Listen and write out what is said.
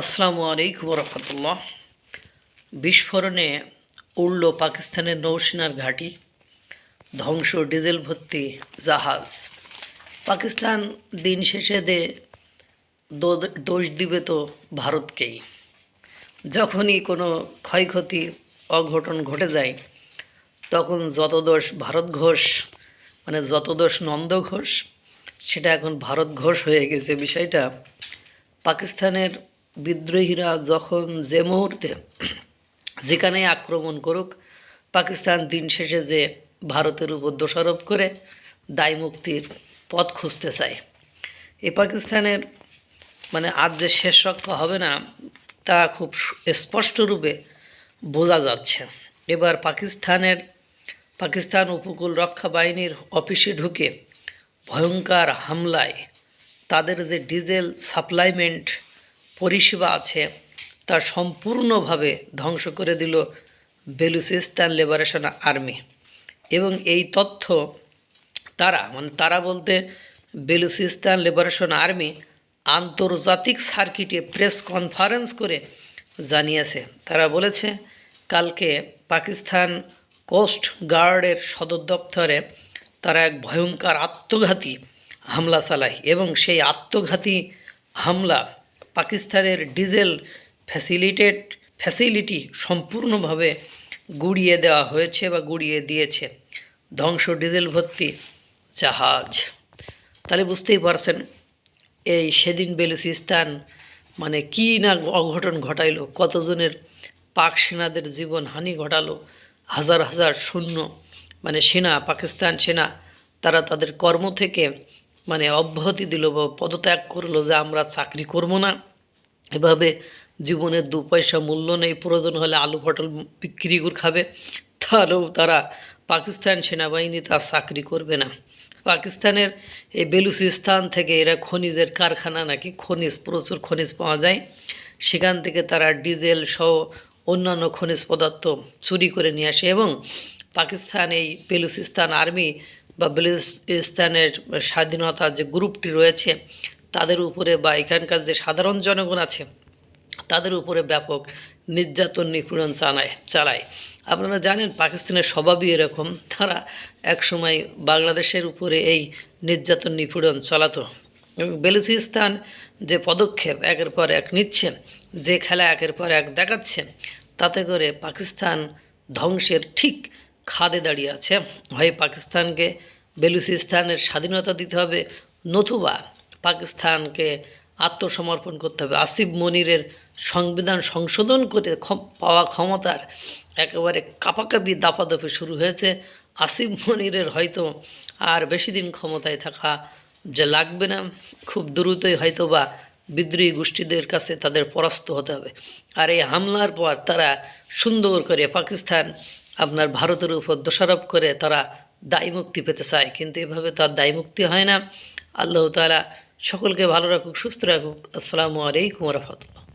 আসসালামু আলাইকুম রহমতুল্লাহ বিস্ফোরণে উড়ল পাকিস্তানের নৌসেনার ঘাঁটি, ধ্বংস ডিজেল ভর্তি জাহাজ। পাকিস্তান দিন শেষে দে দোষ দিবে তো ভারতকেই। যখনই কোনো ক্ষয়ক্ষতি, অঘটন ঘটে যায়, তখন যত দোষ ভারত ঘোষ মানে যত দোষ নন্দ ঘোষ, সেটা এখন ভারত ঘোষ হয়ে গেছে। বিষয়টা পাকিস্তানের বিদ্রোহীরা যখন যে মুহূর্তে যেখানে আক্রমণ করুক, পাকিস্তান দিন শেষে যে ভারতের উপর দোষারোপ করে দায় মুক্তির পথ খুঁজতে চায়। এ পাকিস্তানের মানে আজ যে শেষ রক্ষা হবে না, তা খুব স্পষ্টরূপে বোঝা যাচ্ছে। এবার পাকিস্তানের, পাকিস্তান উপকূল রক্ষা বাহিনীর অফিসে ঢুকে ভয়ঙ্কর হামলায় তাদের যে ডিজেল সাপ্লাইমেন্ট পরিষেবা আছে, তা সম্পূর্ণভাবে ধ্বংস করে দিল বেলুচিস্তান লিবারেশন আর্মি। এবং এই তথ্য তারা মানে তারা বলতে বেলুচিস্তান লিবারেশন আর্মি আন্তর্জাতিক সার্কিটে প্রেস কনফারেন্স করে জানিয়েছে। তারা বলেছে, কালকে পাকিস্তান কোস্ট গার্ডের সদর দপ্তরে তারা এক ভয়ঙ্কর আত্মঘাতী হামলা চালায় এবং সেই আত্মঘাতী হামলা পাকিস্তানের ডিজেল ফ্যাসিলিটেড ফ্যাসিলিটি সম্পূর্ণভাবে গুড়িয়ে দেওয়া হয়েছে বা গুড়িয়ে দিয়েছে। ধ্বংস ডিজেল ভর্তি জাহাজ। তাহলে বুঝতেই পারছেন, এই সেদিন বেলুচিস্তান মানে কী না অঘটন ঘটাইলো, কতজনের পাক সেনাদের জীবন হানি ঘটালো, হাজার হাজার শূন্য মানে সেনা, পাকিস্তান সেনা, তারা তাদের কর্ম থেকে মানে অব্যাহতি দিল বা পদত্যাগ করল যে আমরা চাকরি করব না। এভাবে জীবনের দু পয়সা মূল্য নেই, প্রয়োজন হলে আলু, পটল বিক্রি করে খাবে। তাহলেও তারা পাকিস্তান সেনাবাহিনী তার চাকরি করবে না। পাকিস্তানের এই বেলুচিস্তান থেকে এরা খনিজের কারখানা নাকি খনিজ, প্রচুর খনিজ পাওয়া যায়। সেখান থেকে তারা ডিজেল সহ অন্যান্য খনিজ পদার্থ চুরি করে নিয়ে আসে এবং পাকিস্তান এই বেলুচিস্তান আর্মি বা বেলুচিস্তানের স্বাধীনতা যে গ্রুপটি রয়েছে, তাদের উপরে বা এখানকার যে সাধারণ জনগণ আছে, তাদের উপরে ব্যাপক নির্যাতন নিপীড়ন চালায় চালায়। আপনারা জানেন পাকিস্তানের স্বভাবই এরকম। তারা একসময় বাংলাদেশের উপরে এই নির্যাতন নিপীড়ন চালাতো। এবং বেলুচিস্তান যে পদক্ষেপ একের পর এক নিচ্ছেন যে খেলা একের পর এক দেখাচ্ছেন তাতে করে পাকিস্তান ধ্বংসের ঠিক খাদে দাঁড়িয়ে আছে। হয় পাকিস্তানকে বেলুচিস্তানের স্বাধীনতা দিতে হবে, নতুবা পাকিস্তানকে আত্মসমর্পণ করতে হবে। আসিফ মনিরের সংবিধান সংশোধন করে পাওয়া ক্ষমতার একেবারে কাপাকাপি দাপাদাপি শুরু হয়েছে। আসিফ মনিরের হয়তো আর বেশি দিন ক্ষমতায় থাকা যে লাগবে না, খুব দ্রুতই হয়তো বা বিদ্রোহী গোষ্ঠীদের কাছে তাদের পরাস্ত হতে হবে। আর এই হামলার পর তারা সুন্দর করে পাকিস্তান আপনার ভারতের উপর দোষারোপ করে তারা দায় মুক্তি পেতে চায়, কিন্তু এভাবে তার দায়ী মুক্তি হয় না। আল্লাহ তালা সকলকে ভালো রাখুক, সুস্থ রাখুক। আসসালামু আলাইকুম রহমতুল্লাহ।